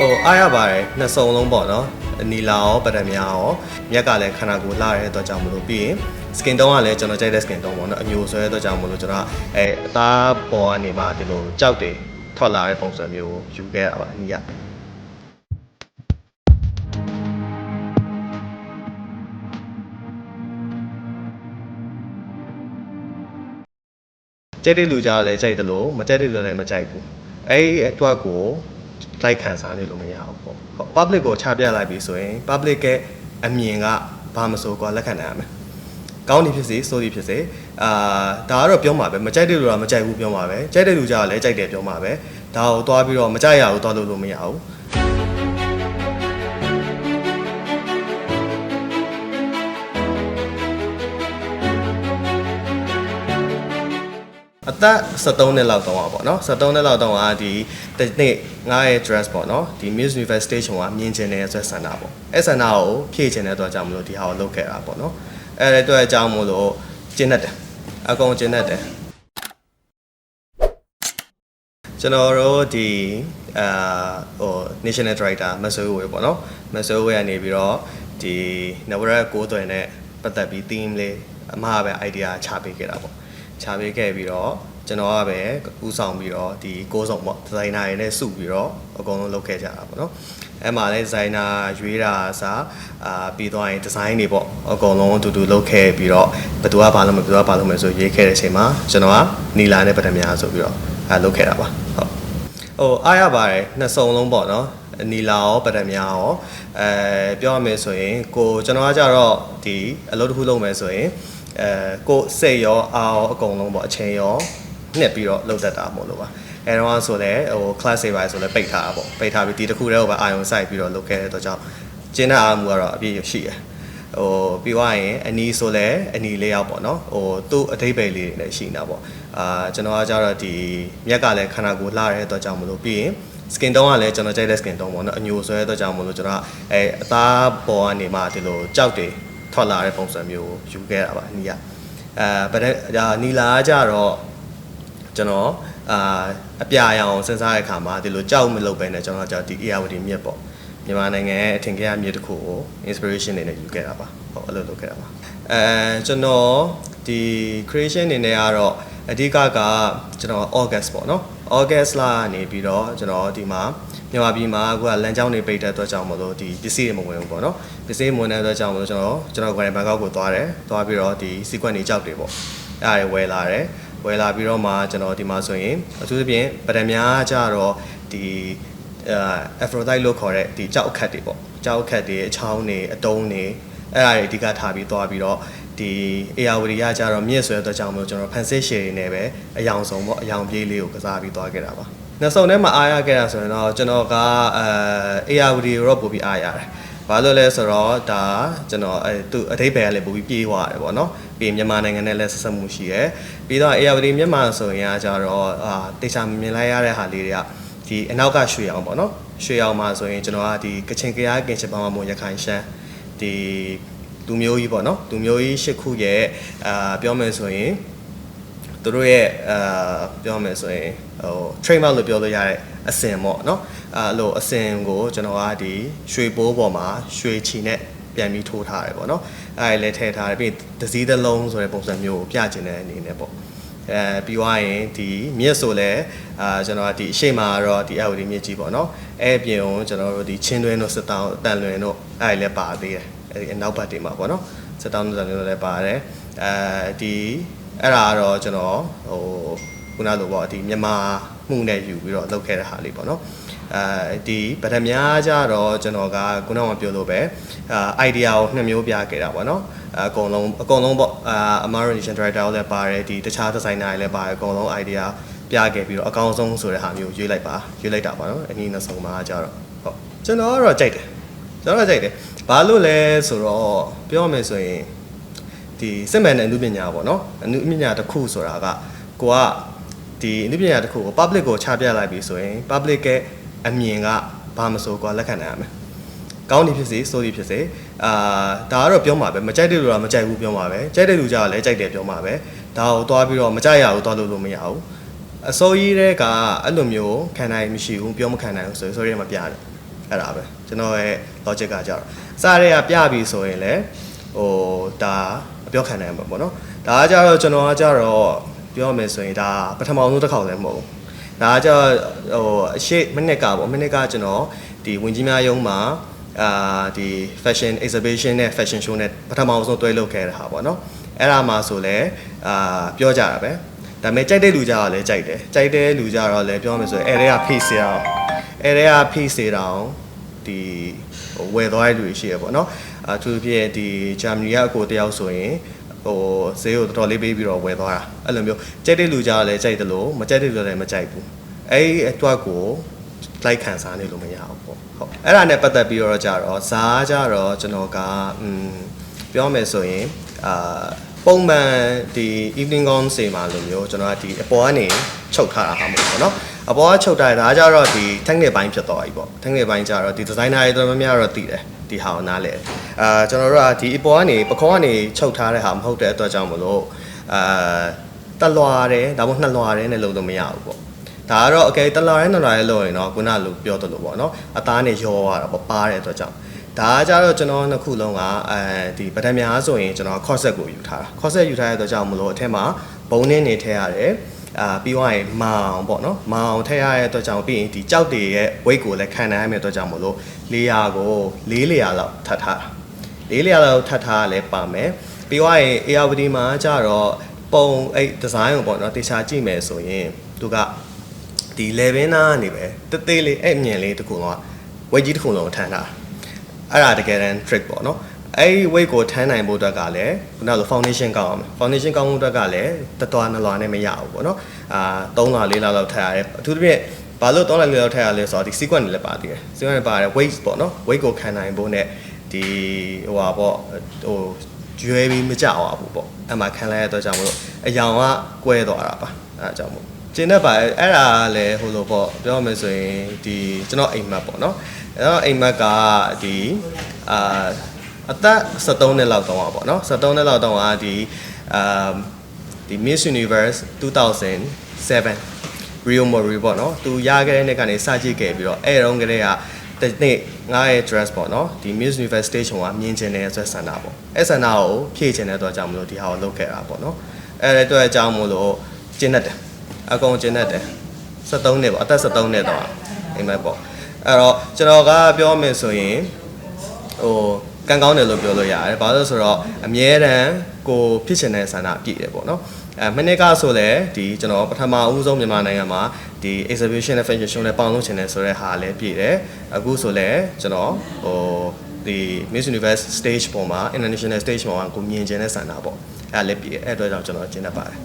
ဟိုအားရပါတယ်နှစ်စုံလုံးပေါ့နော်နီလာရောပတမရောမြက်ကလည်းခန္ဓာကိုယ်လှတဲ့အတွက်ကြောင့်မလို့ပြီးရင် skin tone ကလည်းကျွန်တော်ကြိုက်တဲ့ skin tone ပေါ့နော်အညိုဆွဲတဲ့အတွက်ကြောင့်မလို့ကျွန်တော်ကအဲအသားပေါ်ကနေမှဒီလိုကြောက်တွေထွက်လာတဲ့ပုံစံမျိုးကိုယူခဲ့ရပါအနီးကကြိုက်တဲ့လူကြားလည်းကြိုက်တယ်လို့မကြိုက်တဲ့လူလည်းမကြိုက်ဘူးအဲ့ဒီအတွက်ကို လိုက်ခံစားနေလို့မရဘူးပေါ့ဟုတ် public ကိုချပြလိုက်ပြီဆိုရင် public ရဲ့အမြင်ကဘာမဆိုကွာလက်ခံနိုင်ရမယ်ကောင်းနေဖြစ်စေဆိုးနေဖြစ်စေအာဒါကတော့ပြောမှာပဲမကြိုက်တဲ့လူကမကြိုက်ဘူးပြောမှာပဲကြိုက်တဲ့လူကြားလည်းကြိုက်တယ်ပြောမှာပဲဒါကိုသွားပြီးတော့မကြိုက်ရဘူးသွားလို့လို့မရဘူး သက်73နှစ်လောက်တောင်းပါပေါ့နော်73နှစ်လောက်တောင်းอ่ะဒီတစ်နေ့ငါရဲ့ dress ပေါ့နော်ဒီ Miss Universe Station ကမြင်ကျင်တဲ့ဆိုတဲ့ဆန္ဒပေါ့အဲ့ဆန္ဒကိုဖြည့်ကျင်တဲ့အတွက်ကြောင့်မလို့ဒီဟာကိုလုပ်ခဲ့တာပေါ့နော်အဲ့ဒီအတွက်အကြောင်းမို့လို့ကျင်းတတ်တယ်အကုန်ကျင်းတတ်တယ်ကျွန်တော်တို့ဒီအာဟို national director မဆိုးဝေပေါ့နော်မဆိုးဝေကနေပြီးတော့ဒီနဝရက်ကိုးသွယ်နဲ့ပတ်သက်ပြီး theme လေးအမှားပဲ idea ချပေးခဲ့တာပေါ့ချပေးခဲ့ပြီးတော့ ကျွန်တော်ကပဲဥဆောင်ပြီးတော့ဒီကိုးဆောင်ပေါ့ဒီဇိုင်နာတွေနဲ့စုပြီးတော့အကုန်လုံးလုပ်ခဲ့ကြတာပေါ့နော်အဲ့မှာလည်းဒီဇိုင်နာရွေးတာအစားအာပြီးတော့ရင်ဒီဇိုင်းတွေပေါ့အကုန်လုံးအတူတူလုပ်ခဲ့ပြီးတော့ဘယ်သူကဘာလုပ်မယ်ဘယ်သူကဘာလုပ်မယ်ဆိုရေးခဲ့တဲ့အချိန်မှာကျွန်တော်ကနီလာနဲ့ပထမများဆိုပြီးတော့အဲလုပ်ခဲ့တာပါဟုတ်ဟိုအားရပါတယ်နှစ်စုံလုံးပေါ့နော်နီလာရောပထမများရောအဲပြောရမယ်ဆိုရင်ကိုကျွန်တော်ကကြတော့ဒီအလုပ်တစ်ခုလုပ်မယ်ဆိုရင်အဲကိုစိတ်ရောအားရောအကုန်လုံးပေါ့အချိန်ရော နှစ်ပြီးတော့လုပ်တတ်တာမို့လို့ပါအဲတော့ဆိုလဲဟို class တွေပါဆိုလဲပိတ်ထားတာပေါ့ပိတ်ထားပြီးဒီတစ်ခုတည်းကိုပဲအာရုံစိုက်ပြီးတော့လုပ်ခဲ့တဲ့အတွက်ကြောင့်ကျင်းတဲ့အားမှုကတော့အပြည့်ရှိတယ်ဟိုပြီးသွားရင်အနီးဆိုလဲအနီးလေးရောက်ပေါ့နော်ဟိုသူ့အထိပ္ပယ်လေးတွေလည်းရှိနေတာပေါ့အာကျွန်တော်ကကြတော့ဒီမြက်ကလည်းခန္ဓာကိုယ်လှတဲ့အတွက်ကြောင့်မလို့ပြီးရင် skin tone ကလည်းကျွန်တော်ကြိုက်တဲ့ skin tone ပေါ့နော်အညိုဆွဲတဲ့အတွက်ကြောင့်မလို့ကျွန်တော်ကအဲအသားပေါ်ကနေမှဒီလိုကြောက်တွေထွက်လာတဲ့ပုံစံမျိုးကိုယူခဲ့တာပါအနီးကအဲဗတဲ့ဒါနီလာကကြတော့ ကျွန်တော်အာအပြာရောင်စဉ်းစားတဲ့အခါမှာဒီလိုကြောက်မလုပ်ပဲနဲ့ကျွန်တော်ကကြောက်ဒီ ARD မြစ်ပေါ့မြန်မာနိုင်ငံရဲ့အထင်ကြီးမြစ်တစ်ခုကို inspiration အနေနဲ့ယူခဲ့တာပါဟုတ်အဲ့လိုလုပ်ခဲ့တာပါအဲကျွန်တော်ဒီ creation အနေနဲ့ကတော့အဓိကကကျွန်တော် August ပေါ့နော် August လကနေပြီးတော့ကျွန်တော်ဒီမှာမြန်မာပြည်မှာအခုကလမ်းကြောင်းတွေပိတ်တဲ့အတွက်ကြောင့်မလို့ဒီပစ္စည်းတွေမဝင်ဘူးပေါ့နော်ပစ္စည်းမဝင်တဲ့အတွက်ကြောင့်မလို့ကျွန်တော်ကျွန်တော်ကွာရန်ဘန်ကောက်ကိုသွားတယ်သွားပြီးတော့ဒီ sequence တွေကြောက်တွေပေါ့အဲ့ဒါတွေဝယ်လာတယ် ဝယ်လာပြီးတော့မှကျွန်တော်ဒီမှာဆိုရင်အထူးသဖြင့်ပဒံများကြတော့ဒီအဲ Aphrodite လို့ခေါ်တဲ့ဒီကြောက်အခတ်တွေပေါ့ကြောက်အခတ်တွေအချောင်းတွေအတုံးတွေအဲ့ဒါတွေအဓိကထားပြီးသွားပြီးတော့ဒီ AR ရကြတော့မြင့်ဆွဲတော့ကြောင့်မလို့ကျွန်တော် fancy shade တွေနဲ့ပဲအယောင်ဆုံးပေါ့အယောင်ပြေးလေးကိုကစားပြီးသွားခဲ့တာပါနောက်ဆုံးထဲမှာအားရခဲ့တာဆိုရင်တော့ကျွန်တော်ကအဲ AR ကိုတော့ပို့ပြီးအားရတယ် ဘာလို့လဲဆိုတော့ဒါကျွန်တော်အဲသူအထိပ္ပယ်ကလည်းပို့ပြီးပြေးသွားတယ်ပေါ့နော်ပြီးရင်မြန်မာနိုင်ငံနဲ့လည်းဆက်ဆက်မှုရှိတယ်ပြီးတော့ AR မြန်မာဆိုရင်ကကြတော့အာတေချာမြင်လိုက်ရတဲ့ဟာလေးတွေကဒီအနောက်ကရွှေအောင်ပေါ့နော်ရွှေအောင်မှာဆိုရင်ကျွန်တော်ကဒီကချင်ကရားကင်ချင်ပါမမို့ရခိုင်ရှမ်းဒီလူမျိုးကြီးပေါ့နော်လူမျိုးကြီးရှစ်ခုရဲ့အာပြောမယ်ဆိုရင်သူတို့ရဲ့အာပြောမယ်ဆိုရင်ဟို trademark လို့ပြောလို့ရတဲ့ အစင်ပေါ့နော်အဲလိုအစင်ကိုကျွန်တော်ကဒီရွှေပိုးပေါ်မှာရွှေချီနဲ့ပြန်ပြီးထိုးထားတယ်ပေါ့နော်အဲဒါလည်းထည့်ထားတယ်ပြီးဒစည်းသလုံးဆိုတဲ့ပုံစံမျိုးကိုပြချင်တဲ့အနေနဲ့ပေါ့အဲပြီးသွားရင်ဒီမြစ်ဆိုလဲအာကျွန်တော်ကဒီအရှိမကတော့ဒီ LED မြစ်ကြီးပေါ့နော်အဲပြင်ကိုကျွန်တော်တို့ဒီချင်းတွင်းတို့စစ်တောင်းတန်လွင်တို့အဲလည်းပါသေးတယ်အဲဒီအနောက်ဘက်တွေမှာပေါ့နော်စစ်တောင်းတို့တန်လွင်တို့လည်းပါတယ်အဲဒီအဲ့ဒါကတော့ကျွန်တော်ဟိုခုနလိုပေါ့ဒီမြန်မာ မှုနဲ့ယူပြီးတော့လုပ်ခဲ့တဲ့ဟာလေးပေါ့နော်အဲဒီဗဒများကြတော့ကျွန်တော်ကခုနကပြောလို့ပဲအာ idea ကိုနှစ်မျိုးပြခဲ့တာပေါ့နော်အကုန်လုံးအကုန်လုံးပေါ့အာအမာရ nation director လည်းပါတယ်ဒီတခြား designer တွေလည်းပါတယ်အကုန်လုံး idea ပြခဲ့ပြီးတော့အကောင်းဆုံးဆိုတဲ့ဟာမျိုးရွေးလိုက်ပါရွေးလိုက်တာပါနော်အနည်းနဲ့ဆုံးမှာကြတော့ဟုတ်ကျွန်တော်ကတော့ကြိုက်တယ်ကျွန်တော်ကကြိုက်တယ်ဘာလို့လဲဆိုတော့ပြောရမယ်ဆိုရင်ဒီစစ်မှန်တဲ့အမှုပညာပေါ့နော်အမှုပညာတစ်ခုဆိုတာကကိုက ဒီအမှုပညာတစ်ခုကို public ကိုချပြလိုက်ပြီဆိုရင် public ရဲ့အမြင်ကဘာမဆိုကွာလက်ခံနိုင်ရမယ်ကောင်းနေဖြစ်စေဆိုးနေဖြစ်စေအာဒါကတော့ပြောမှာပဲမကြိုက်တဲ့လူကမကြိုက်ဘူးပြောမှာပဲကြိုက်တဲ့လူကြတော့လည်းကြိုက်တယ်ပြောမှာပဲဒါကိုသွားပြီးတော့မကြိုက်ရဘူးသွားလို့လို့မရဘူးအစိုးရတဲ့ကအဲ့လိုမျိုးခံနိုင်မရှိဘူးပြောမခံနိုင်ဘူးဆိုဆိုရဲမပြတယ်အဲ့ဒါပဲကျွန်တော်ရဲ့ logic ကကြတော့စားရဲကပြပြီဆိုရင်လည်းဟိုဒါအပြောခံနိုင်မှာပေါ့နော်ဒါကကြတော့ကျွန်တော်ကကြတော့ ပြောမယ်ဆိုရင်ဒါပထမဆုံးတစ်ခေါက်လည်းမဟုတ်ဘူးဒါကကြတော့ဟိုအရှိမိနစ်ကပေါ့မိနစ်ကကျွန်တော်ဒီဝင်ကြီးများရုံးမှာအာဒီ fashion exhibition နဲ့ fashion show နဲ့ပထမဆုံးတွဲလုပ်ခဲ့တဲ့ဟာပေါ့နော်အဲ့ဒါမှဆိုလဲအာပြောကြတာပဲဒါပေမဲ့ကြိုက်တဲ့လူကြတော့လည်းကြိုက်တယ်ကြိုက်တဲ့လူကြတော့လည်းပြောမယ်ဆိုရင်အဲ့ဒါက face ရအောင်အဲ့ဒါက face ရအောင်ဒီဟိုဝယ်သွားတဲ့လူတွေရှိရပေါ့နော်အထူးဖြစ်ဒီဂျာမနီကအကိုတယောက်ဆိုရင် ဟိုဈေးကိုတော်တော်လေးပေးပြီးတော့ဝယ်သွားတာအဲ့လိုမျိုးကြိုက်တဲ့လူကြတော့လည်းကြိုက်တယ်လို့မကြိုက်တဲ့လူလည်းမကြိုက်ဘူးအဲ့ဒီအတွက်ကို လိုက်ခံစားနေလို့မရဘူးပေါ့ဟုတ်အဲ့ဒါနဲ့ပတ်သက်ပြီးတော့ကြတော့ဇားကြတော့ကျွန်တော်ကอืมပြောမယ်ဆိုရင်အာပုံမှန်ဒီ evening gown စေမှာလိုမျိုးကျွန်တော်ကဒီအပေါ်ကနေချုပ်ထားတာဟာမဟုတ်ဘူးเนาะအပေါ်ကချုပ်ထားတာဒါကြတော့ဒီ technical ဘိုင်းဖြစ်သွားပြီပေါ့ technical ဘိုင်းကြတော့ဒီ designer တွေတော်တော်များများတော့သိတယ် ဒီဟာကိုနားလဲအာကျွန်တော်တို့ကဒီအပေါ်ကနေပခေါကနေချုပ်ထားတဲ့ဟာမဟုတ်တဲ့အတွက်ကြောင့်မလို့အာတက်လွာတယ်ဒါမှမဟုတ်နှစ်လွာတယ်နဲ့လုပ်လို့မရဘူးပေါ့ဒါကတော့အကယ်တလာရဲနလာရဲလို့ရင်တော့ခုနလိုပြောသလိုပေါ့နော်အသားနဲ့ရောရတာပေါ့ပါတဲ့အတွက်ကြောင့်ဒါကကြတော့ကျွန်တော်နှစ်ခုလုံးကအဲဒီပဒံများဆိုရင်ကျွန်တော် corset ကိုယူထားတာ corset ယူထားတဲ့အတွက်ကြောင့်မလို့အထက်မှာဘုံနဲ့နေထည့်ရတယ် အာပြီးသွားရင်မောင်ပေါ့နော်မောင်ထည့်ရတဲ့အတွက်ကြောင့်ပြီးရင်ဒီကြောက်တွေရဲ့ weight ကိုလည်းခံနိုင်ရမယ့်အတွက်ကြောင့်မလို့400ကို4 layer လောက်ထပ်ထားတာ4 layer လောက်ထပ်ထားရလဲပါမယ်ပြီးသွားရင် ARVD မှာကြတော့ပုံအဲ့ design ကိုပေါ့နော်တေချာကြည့်မယ်ဆိုရင်သူကဒီ level နာကနေပဲတေးသေးလေးအဲ့မြင်လေးတစ်ခုလုံးက weight ကြီးတစ်ခုလုံးကိုထမ်းတာအဲ့ဒါတကယ်တမ်း trick ပေါ့နော် အဲ့ဒီ weight ကိုထမ်းနိုင်ဖို့အတွက်ကလည်းခုနကလို foundation ကောင်းအောင် foundation ကောင်းဖို့အတွက်ကလည်းတတော်နလွာနဲ့မရဘူးပေါ့နော်အာ3လ4လလောက်ထပ်ရတယ်အထူးသဖြင့်ဘာလို့3လ4လလောက်ထပ်ရလဲဆိုတော့ဒီ sequence တွေလည်းပါသေးတယ် sequence တွေပါတယ် weight ပေါ့နော် weight ကိုခံနိုင်ဖို့ ਨੇ ဒီဟိုပါပေါ့ဟိုကျွဲပြီးမကြောက်အောင်ပေါ့အဲ့မှာခံလိုက်ရတဲ့အတွက်ကြောင့်မလို့အယောင်ကကွဲသွားတာပါအဲ့ဒါကြောင့်မို့ကျင်းတတ်ပါအဲ့ဒါလည်းဟိုလိုပေါ့ပြောမယ်ဆိုရင်ဒီကျွန်တော်အိမ်မက်ပေါ့နော်အဲ့တော့အိမ်မက်ကဒီအာ အသက်73နှစ်လောက်တောင်းပါပေါ့နော်73နှစ်လောက်တောင်းပါဒီအာဒီ Miss Universe 2007 Rio Mori ပေါ့နော်သူရခဲ့တဲ့နေ့ကနေစကြည့်ခဲ့ပြီးတော့အဲ့တုန်းကလေးကတနေ့ငါရဲ့ dress ပေါ့နော်ဒီ Miss Universe Station ကမြင်ကျင်တဲ့ဆက်ဆန္ဒပေါ့အဲ့ဆန္ဒကိုဖြည့်ကျင်တဲ့အတွက်ကြောင့်မလို့ဒီဟာကိုလုပ်ခဲ့တာပေါ့နော်အဲ့တဲ့အတွက်ကြောင့်မလို့ကျင်းတတ်တယ်အကုန်ကျင်းတတ်တယ်73နှစ်ပေါ့အသက်73နှစ်တော့အိမ်မက်ပေါ့အဲ့တော့ကျွန်တော်ကပြောမယ်ဆိုရင်ဟို ကံကောင်းတယ်လို့ပြောလို့ရတယ်ဘာလို့လဲဆိုတော့အမြဲတမ်းကိုဖြစ်ချင်တဲ့ဆန္ဒပြည့်တယ်ပေါ့နော်အဲမနေ့ကဆိုလဲဒီကျွန်တော်ပထမအဦးဆုံးမြန်မာနိုင်ငံမှာဒီ exhibition နဲ့ fashion show နဲ့ပေါင်းလို့ချင်တယ်ဆိုတဲ့ဟာလည်းပြည့်တယ်အခုဆိုလဲကျွန်တော်ဟိုဒီ Miss Universe stage ပေါ်မှာ international stage ပေါ်မှာကိုမြင်ချင်တဲ့ဆန္ဒပေါ့အဲ့ဒါလည်းပြည့်တယ်အဲ့အတွက်ကြောင့်ကျွန်တော်ကျင်းတတ်ပါတယ်